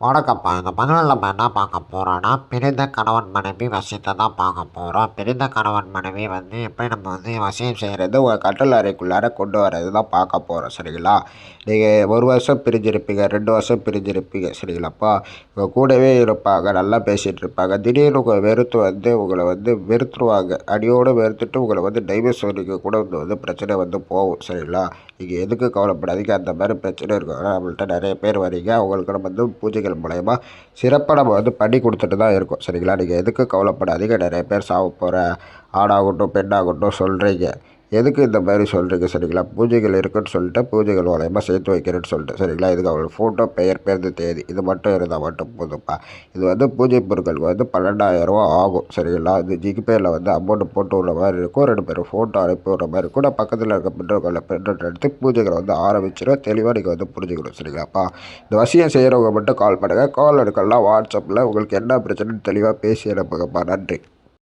வணக்கம்ப்பா இந்த பதிவில் நம்ம என்ன பார்க்க போகிறோன்னா பிரிந்த கணவன் மனைவி வசித்தை தான் பார்க்க போகிறோம் பிரிந்த கணவன் மனைவி வந்து எப்படி நம்ம வந்து வசியம் செய்கிறது ஒரு கட்டல் அறைக்குள்ளார கொண்டு வர்றது தான் பார்க்க போகிறோம் சரிங்களா? நீங்கள் ஒரு வருஷம் பிரிஞ்சிருப்பீங்க ரெண்டு வருஷம் பிரிஞ்சிருப்பீங்க சரிங்களாப்பா உங்கள் கூடவே இருப்பாங்க நல்லா பேசிகிட்டு இருப்பாங்க. திடீர்னு உங்கள் வெறுத்து வந்து உங்களை வந்து வெறுத்துருவாங்க. அடியோடு வெறுத்துட்டு உங்களை வந்து டைவர்ஸ் வரைக்கும் கூட வந்து வந்து பிரச்சனை வந்து போகும் சரிங்களா? நீங்கள் எதுக்கு கவலைப்படாதீங்க. அந்த மாதிரி பிரச்சனை இருக்கும். நம்மள்கிட்ட நிறைய பேர் வரீங்க அவங்களுக்கு நம்ம வந்து பூஜைகள் மூலயமா சிறப்பாக நம்ம வந்து பண்ணி கொடுத்துட்டு தான் இருக்கோம். சரிங்களா? நீங்கள் எதுக்கு கவலைப்படாதீங்க. நிறைய பேர் சாவ போகிற ஆணாகட்டும் பெண்ணாகட்டும் சொல்கிறீங்க எதுக்கு இந்த மாதிரி சொல்கிறீங்க சரிங்களா? பூஜைகள் இருக்குன்னு சொல்லிட்டு பூஜைகள் மூலயமா சேர்த்து வைக்கிறேன்னு சொல்லிட்டு சரிங்களா? இதுக்கு அவங்களோட ஃபோட்டோ பெயர் பேருந்து தேதி இது மட்டும் இருந்தால் மட்டும் போதும்ப்பா. இது வந்து பூஜை பொருட்களுக்கு வந்து பன்னெண்டாயிரரூவா ஆகும் சரிங்களா? இது ஜிபேயில் வந்து அமௌண்ட் போட்டு விட்ற மாதிரி இருக்கும். ரெண்டு பேரும் ஃபோட்டோ அனுப்பி விடுற மாதிரி இருக்கும். நான் பக்கத்தில் இருக்க பின்னர்களில் பிரிண்ட் எடுத்து பூஜைகளை வந்து ஆரம்பிச்சிடும் தெளிவாக நீங்கள் வந்து புரிஞ்சுக்கணும் சரிங்களாப்பா? இந்த வசியம் செய்கிறவங்க மட்டும் கால் பண்ணுங்கள் கால் எடுக்கலாம். வாட்ஸ்அப்பில் உங்களுக்கு என்ன பிரச்சனைன்னு தெளிவாக பேசி அனுப்புங்கப்பா. நன்றி.